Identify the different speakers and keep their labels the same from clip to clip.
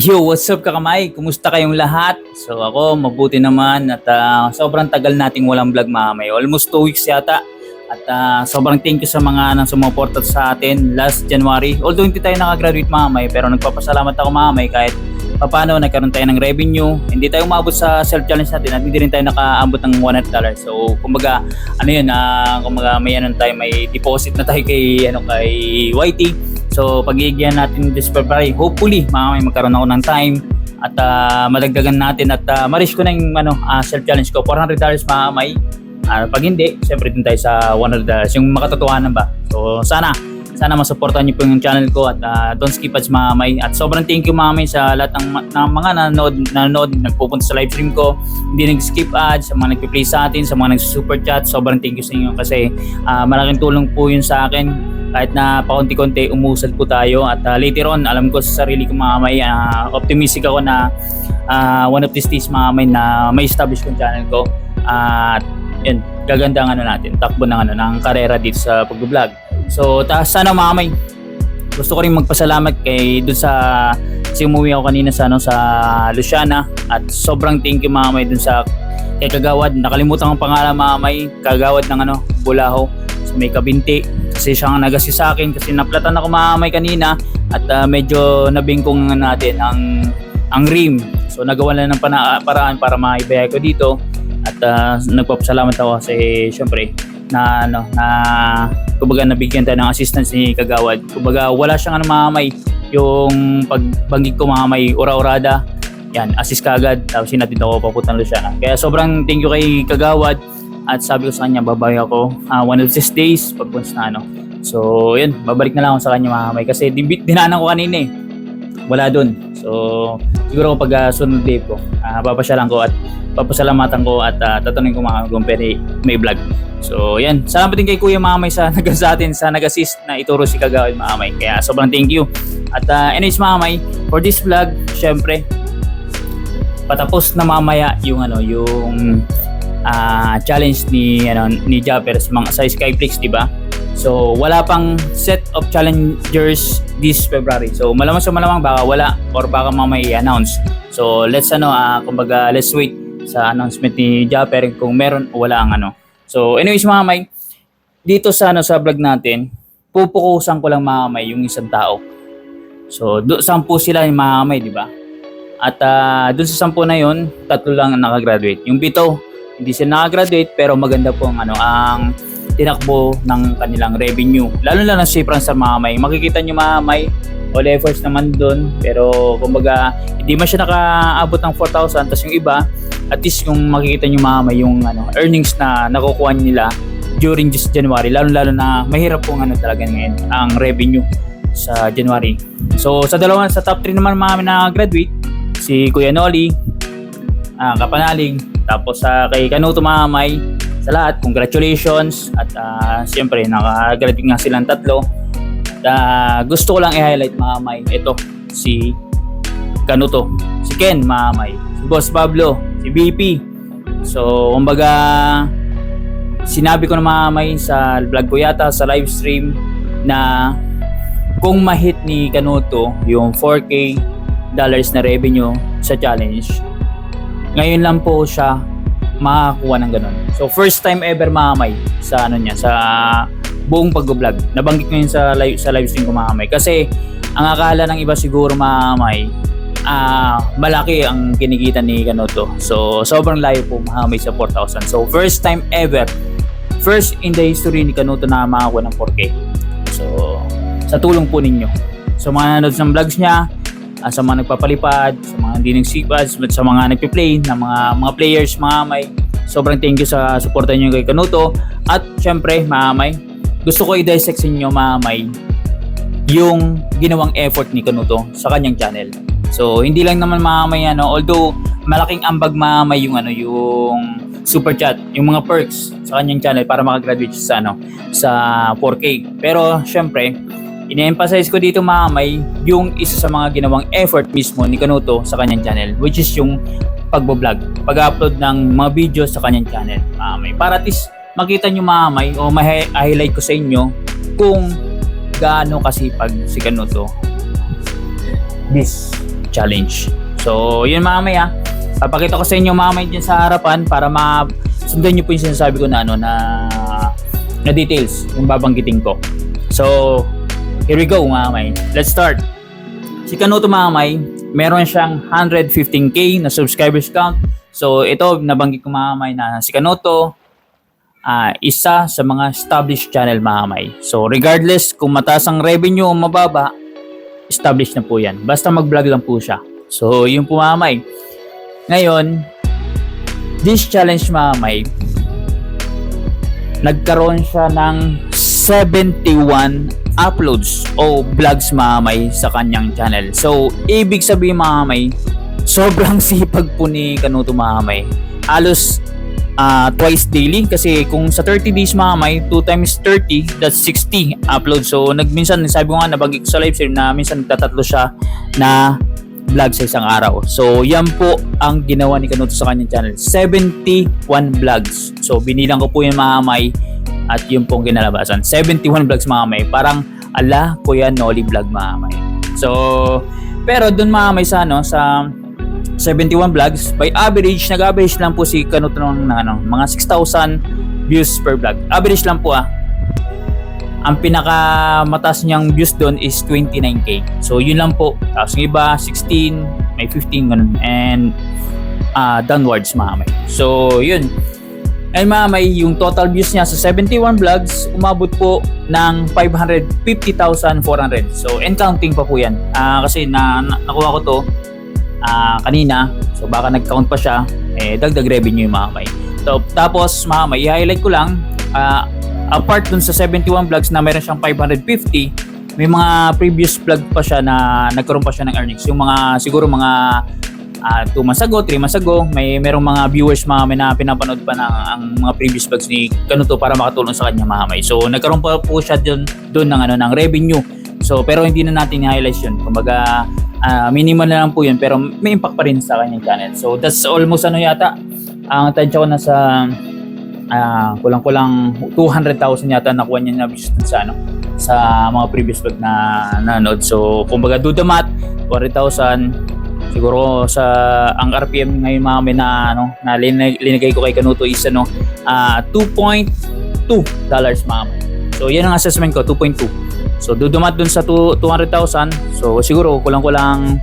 Speaker 1: Yo, what's up kakamay? Kumusta kayong lahat? So ako, mabuti naman at ah, sobrang tagal nating walang vlog mamay. Almost 2 weeks yata. At ah, sobrang thank you sa mga nang sumuporta sa atin last January. Although hindi tayo nakagraduate mamay, pero nagpapasalamat ako mamay kahit paano nagkaroon tayo ng revenue. Hindi tayo umabot sa self-challenge natin at hindi rin tayo nakaambot ng $100. So kumbaga, ano yun, ah, kumbaga may ano tayo, may deposit na tayo kay, ano, kay YT. So pag-iigyan natin this February, hopefully mamay magkaroon ako ng time at ah, madagdagan natin at uh, ma-reach ko na yung ano, ah, self-challenge ko. $400 mamay. Ah, pag hindi, siyempre din tayo sa $100. Yung makatotohanan ba? So sana sana masuportahan niyo po yung channel ko at ah, don't skip ads mamay. At sobrang thank you mamay sa lahat ng, ng mga nanonood, nanonood, nagpupunta sa live stream ko. Hindi nag-skip ads, sa mga nagpi-play sa atin, sa mga nag-super chat. Sobrang thank you sa inyo kasi ah, malaking tulong po yun sa akin kahit na paunti-kunti umusad po tayo. At ah, later on alam ko sa sarili ko mamay ah, optimistic ako na ah, one of these days mamay na may establish kong channel ko. At yun gaganda ang ano natin takbo ng ano ng karera dito sa pag-vlog so ta sana mamay gusto ko rin magpasalamat kay dun sa kasi umuwi ako kanina sa ano sa Luciana. At sobrang thank you mamay dun sa kay Kagawad. Nakalimutan ang pangalan mamay Kagawad ng ano Bulaho. Sa may kabinti kasi siya ang nagasi sa akin kasi naplatan ako mamay kanina at ah, medyo nabingkong natin ang ang rim. So nagawa na ng pana- paraan para maibaya ko dito at ah, nagpapasalamat ako kasi syempre na ano na kumbaga nabigyan tayo ng assistance ni Kagawad. Kumbaga wala siyang ano mamay yung pagbangig ko mamay ura-urada. Yan assist kagad tapos sinatid ako papuntang Luciana. Kaya sobrang thank you kay Kagawad at sabi ko sa kanya babawi ako. Ah, one of these days pag na ano. So yun babalik na lang ako sa kanya mamay kasi din- dinaanan ko kanina eh. Wala dun. So siguro pag uh, sunod day ko uh, papasyalan ko at papasalamatan ko at uh, tatanungin ko mga kung pwede may vlog. So yan salamat din kay Kuya Mamay sa nag sa atin sa nag-assist na ituro si Kagawad Mamay kaya sobrang thank you. At uh, anyways Mamay for this vlog syempre patapos na mamaya yung ano yung ah, challenge ni ano ni Japper sa mga sa Skyflix, di ba? So wala pang set of challengers this February. So malamang sa malamang baka wala or baka mamaya i-announce. So let's ano ah, kumbaga let's wait sa announcement ni Japper kung meron o wala ang ano. So anyways mga may dito sa ano sa vlog natin, pupukusan ko lang mga may yung isang tao. So do, sampu sila yung mga may, di ba? At ah, dun sa sampu na yun, tatlo lang ang nakagraduate. Yung pito, hindi sila nakagraduate pero maganda po ang ano ang tinakbo ng kanilang revenue. Lalo na si Franz sa mamay. Makikita nyo mamay, all efforts naman doon. Pero kumbaga, hindi man siya nakaabot ng 4,000. Tapos yung iba, at least yung makikita nyo mamay yung ano, earnings na nakukuha nila during this January. Lalo lalo na mahirap po ano talaga ngayon ang revenue sa January. So sa dalawa sa top 3 naman mga na graduate si Kuya Noli, ah, Kapanaling, tapos sa kay Kanuto Mamay, sa lahat, congratulations. At ah, siyempre, nakagraduate nga silang tatlo. At, ah, gusto ko lang i-highlight Mamay. Ito, si Kanuto, si Ken Mamay, si Boss Pablo, si BP. So, kumbaga, sinabi ko na Mamay sa vlog ko yata, sa live stream, na kung ma-hit ni Kanuto yung 4K dollars na revenue sa challenge, ngayon lang po siya makakuha ng ganun. So first time ever mamay sa ano niya sa buong pag-vlog. Nabanggit ko yun sa live sa live stream ko mamay kasi ang akala ng iba siguro mamay ah malaki ang kinikita ni Kanuto. So sobrang layo po mamay sa 4,000. So first time ever first in the history ni Kanuto na makakuha ng 4K. So sa tulong po ninyo. So mga nanonood ng vlogs niya, ah, sa mga nagpapalipad, sa mga hindi nagsipad, sa mga nagpe-play, na mga mga players, mga may sobrang thank you sa suporta niyo kay Kanuto. At syempre, mga may, gusto ko i-dissect sa inyo, mga may, yung ginawang effort ni Kanuto sa kanyang channel. So, hindi lang naman mga may, ano, although malaking ambag mga may yung ano, yung super chat, yung mga perks sa kanyang channel para makagraduate sa ano, sa 4K. Pero syempre, Ine-emphasize ko dito mamay yung isa sa mga ginawang effort mismo ni Kanuto sa kanyang channel which is yung pagbo-vlog, pag-upload ng mga video sa kanyang channel. Mamay, para at least makita nyo mamay o ma-highlight ko sa inyo kung gaano kasipag si Kanuto this challenge. So, yun mamaya. Papakita ko sa inyo mamaya dyan sa harapan para ma sundan nyo po yung sinasabi ko na ano na na details yung babanggitin ko. So, here we go mamay. Let's start. Si Kanuto mamay, meron siyang 115k na subscribers count. So, ito nabanggit ko mamay na si Kanuto ah isa sa mga established channel mamay. So, regardless kung mataas ang revenue o mababa, established na po yan. Basta mag-vlog lang po siya. So, yun po mamay. Ngayon, this challenge mamay, nagkaroon siya ng 71 uploads o vlogs mamay sa kanyang channel. So, ibig sabihin mamay, sobrang sipag po ni Kanuto mamay. Halos ah, twice daily kasi kung sa 30 days mamay, 2 times 30, that's 60 upload. So, nagminsan, sabi ko nga, nabagay ko sa live stream na minsan nagtatatlo siya na vlog sa isang araw. So, yan po ang ginawa ni Kanuto sa kanyang channel. 71 vlogs. So, binilang ko po yung mamay at yun pong kinalabasan. 71 vlogs mamay. Parang ala, Kuya Noli vlog mamay. So, pero dun mamay sa ano, sa 71 vlogs, by average, nag-average lang po si Kanuto ng, ano, mga 6,000 views per vlog. Average lang po ah ang pinaka mataas niyang views doon is 29k. So yun lang po. Tapos yung iba 16, may 15 ganun and ah downwards mamay. So yun. Ay mamay, yung total views niya sa 71 vlogs umabot po ng 550,400. So and counting pa po yan. Ah, kasi na, na- nakuha ko to ah, kanina. So baka nag-count pa siya. Eh, dagdag revenue yung mamay. So, tapos mamay, i-highlight ko lang ah, apart dun sa 71 vlogs na meron siyang 550, may mga previous vlog pa siya na nagkaroon pa siya ng earnings. Yung mga, siguro mga 2 months ago, 3 months ago, may merong mga viewers mga na pinapanood pa ng ang mga previous vlogs ni Kanuto para makatulong sa kanya mahamay. So, nagkaroon pa po siya doon doon ng ano ng revenue. So, pero hindi na natin i-highlight 'yun. Kumbaga, ah, minimal na lang po 'yun pero may impact pa rin sa kanyang channel. So, that's almost ano yata ang tansya ko na sa ah kulang-kulang 200,000 yata nakuha niya na views sa ano sa mga previous vlog na nanood. So, kumbaga do the math, 400,000 siguro sa ang RPM ngayon mga may na ano na linag- linagay ko kay Kanuto is ano ah 2.2 dollars mga may. So, yan ang assessment ko, 2.2. So, dudumat dun sa two- 200,000. So, siguro kulang-kulang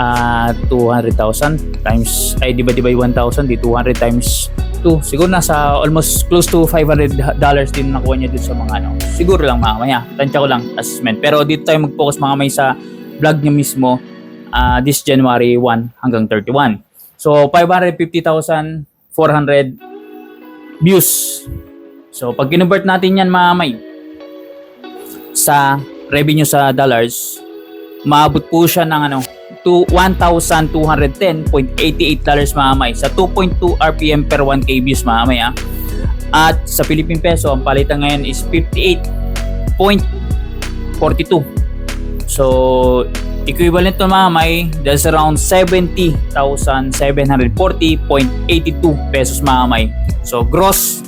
Speaker 1: ah 200,000 times ay di ba di ba yung 1,000 di 200 times 2 siguro nasa almost close to 500 dollars din nakuha niya dun sa mga ano siguro lang mamaya tansya ko lang assessment pero dito tayo mag-focus mga may sa vlog niya mismo ah, this January 1 hanggang 31 so 550,400 views so pag kinonvert natin yan mga may sa revenue sa dollars maabot po siya ng ano to 1,210.88 dollars mamay sa 2.2 RPM per 1K views mamay ah. At sa Philippine Peso, ang palitan ngayon is 58.42. So, equivalent to mamay, that's around 70,740.82 pesos mamay. So, gross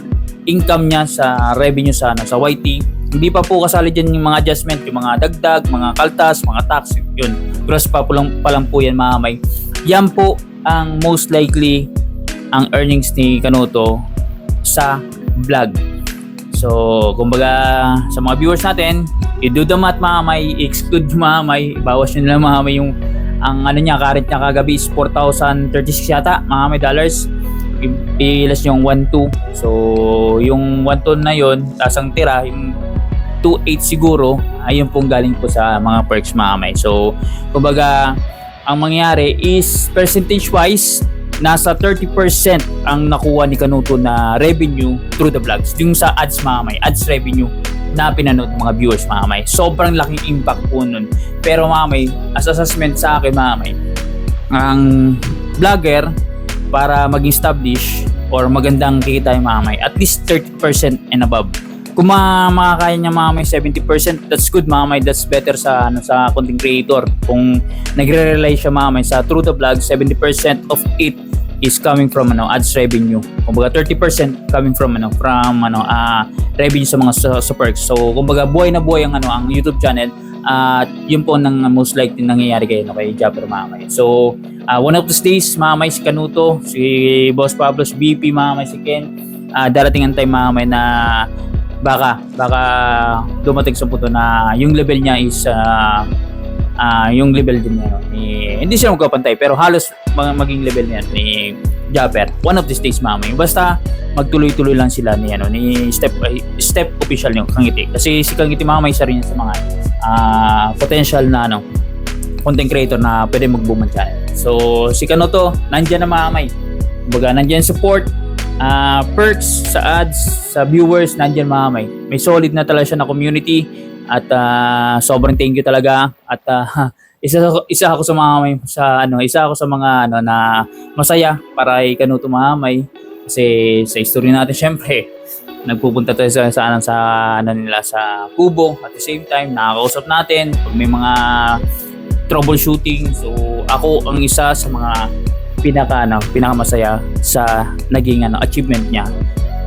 Speaker 1: income niya sa revenue sa, ano, sa YT, hindi pa po kasali dyan yung mga adjustment, yung mga dagdag, mga kaltas, mga tax, yun. Gross pa po lang, pa lang po yan mamay. Yan po ang most likely ang earnings ni Kanuto sa vlog. So, kumbaga sa mga viewers natin, math mamay, exclude mamay, bawas nyo na lang mamay yung ang ano niya, current niya kagabi is 4,036 yata, mamay dollars. I- I-less yung 1.2. So, yung 1.2 na yon tas ang tira, yung 2.8 siguro, ayun pong galing po sa mga perks mamay. So, kumbaga, ang mangyayari is percentage-wise, nasa 30% ang nakuha ni Kanuto na revenue through the vlogs. Yung sa ads mamay, ads revenue na pinanood ng mga viewers mamay. Sobrang laking impact po nun. Pero mamay, as assessment sa akin mamay, ang vlogger para maging establish or magandang kita yung mamay, at least 30% and above. Kung ma makakaya niya mamay 70%, that's good mamay, that's better sa ano sa content creator. Kung nagre-rely siya mamay sa through the vlog, 70% of it is coming from ano ads revenue. Kumbaga 30% coming from ano from ano ah revenue sa mga sa, sa perks. So kumbaga buhay na buhay ang ano ang YouTube channel At yun po nang most likely nangyayari kayo no, kay Japper Mamay. So, ah, one of these days, Mamay si Kanuto, si Boss Pablo, si BP, Mamay si Ken, ah, darating ang time Mamay na baka, baka dumating sa punto na yung level niya is ah, ah, yung level din niya. Ni, hindi siya magkapantay, pero halos maging level niya ni Japper. One of these days, Mamay. Basta magtuloy-tuloy lang sila ni ano ni step step official yung Kangiti kasi si Kangiti Mamay isa rin sa mga ah, potential na ano content creator na pwede mag-boom channel. So, si Kanoto, nandyan na mamay. Kumbaga, nandyan support, ah, perks sa ads, sa viewers, nandyan mamay. May solid na talaga siya na community at ah, sobrang thank you talaga at ah, isa isa ako sa mga may sa ano isa ako sa mga ano na masaya para kay Kanuto Mamay kasi sa history natin syempre nagpupunta tayo sa sa, ano, sa ano nila sa kubo. At the same time nakakausap natin pag may mga troubleshooting. So ako ang isa sa mga pinaka ano, pinakamasaya sa naging ano achievement niya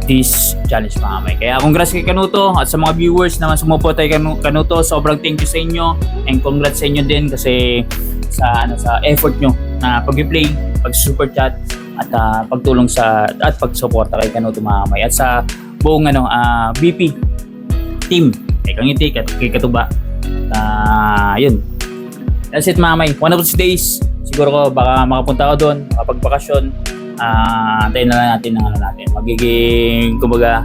Speaker 1: this challenge mga may. Kaya congrats kay Kanuto at sa mga viewers naman sumuporta kay Kanu- Kanuto, sobrang thank you sa inyo and congrats sa inyo din kasi sa ano sa effort nyo na pag-play, pag-super chat at ah, pagtulong sa at pagsuporta kay Kanuto mga may at sa buong ano ah, BP team kay Kangiti at kay Katuba. Ah, yun. That's it mamay. One of these days, siguro ko baka makapunta ako doon, makapagbakasyon. Ah, antayin na natin ng ano natin. Magiging, kumbaga,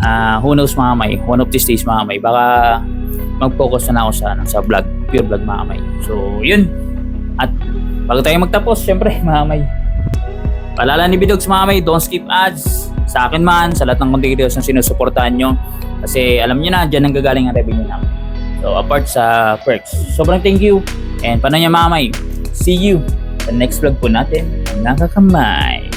Speaker 1: ah, who knows mamay. One of these days mamay. Baka mag-focus na, ako sa, ano, sa vlog. Pure vlog mamay. So, yun. At bago tayo magtapos, syempre, mamay. Paalala ni Bidogs mamay, don't skip ads. Sa akin man, sa lahat ng content creators na sinusuportahan nyo. Kasi alam nyo na, dyan ang gagaling ang revenue namin. So, apart sa perks. Sobrang thank you. And paano niya mamay? See you sa next vlog po natin. Nakakamay.